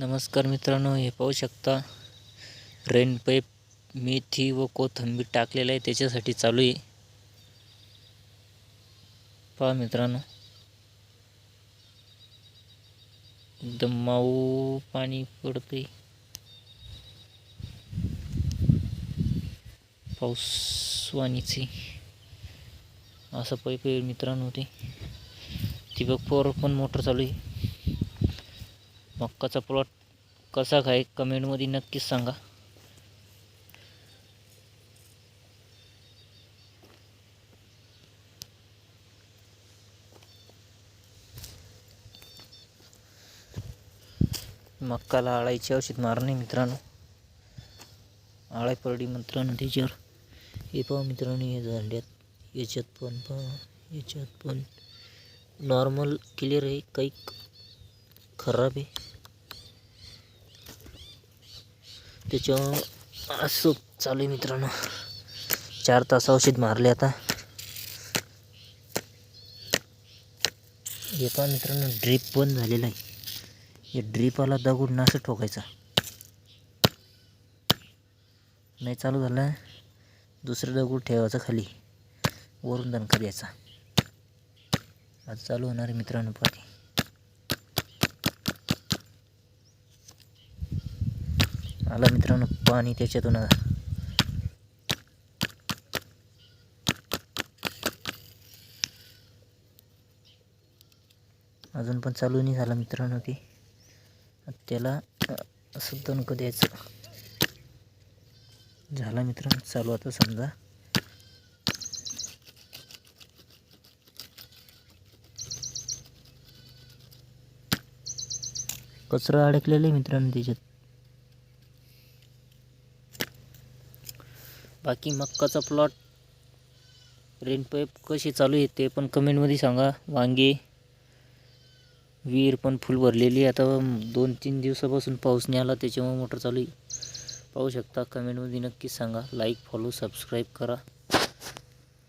नमस्कार मित्रांनो हे पाहू शकता. रेन पाईप मेथी व कोथंबीर टाकलेलं आहे त्याच्यासाठी चालू आहे. पहा मित्रांनो. एकदम माऊ पाणी पडते पाऊसवाणीचे असं पाईप आहे मित्रांनो ते. ठिबक पॉवर पण मोटर चालू आहे. मक्काचा प्लॉट कसा काय कमेंटमध्ये नक्कीच सांगा. मक्काला आळायची औषध मारणे मित्रांनो. आळाय पडली मित्रांनो त्याच्यावर हे पहा मित्रांनो हे झाल्यात. याच्यात पण पहा याच्यात पण नॉर्मल क्लिअर आहे काही खराब आहे. त्याच्या असं चालू आहे मित्रांनो. चार तास औषध मारले आता. हे पहा मित्रांनो ड्रीप बंद झालेला आहे. हे ड्रीपाला दगड असं ठोकायचा. नाही चालू झालं दुसरं दगड ठेवायचं खाली. वरून दणका द्यायचा. आज चालू होणार आहे मित्रांनो पाठी आला मित्रांनो पाणी त्याच्यातून अजून पण चालू नाही झाला मित्रांनो ते. त्याला सुद्धा नको द्यायचं. झाला मित्रांनो चालू आता समजा. कचरा अडकलेला आहे मित्रांनो त्याच्यात. बाकी मक्काचा प्लॉट रेन पाईप कशी चालू आहे ते पण कमेंटमध्ये सांगा. वांगे विहीर पण फुल भरलेली आहे. आता दोन तीन दिवसापासून पाऊस नाही आला त्याच्यामुळे मोटर चालू आहे. पाहू शकता कमेंटमध्ये नक्कीच सांगा. लाईक फॉलो सबस्क्राईब करा.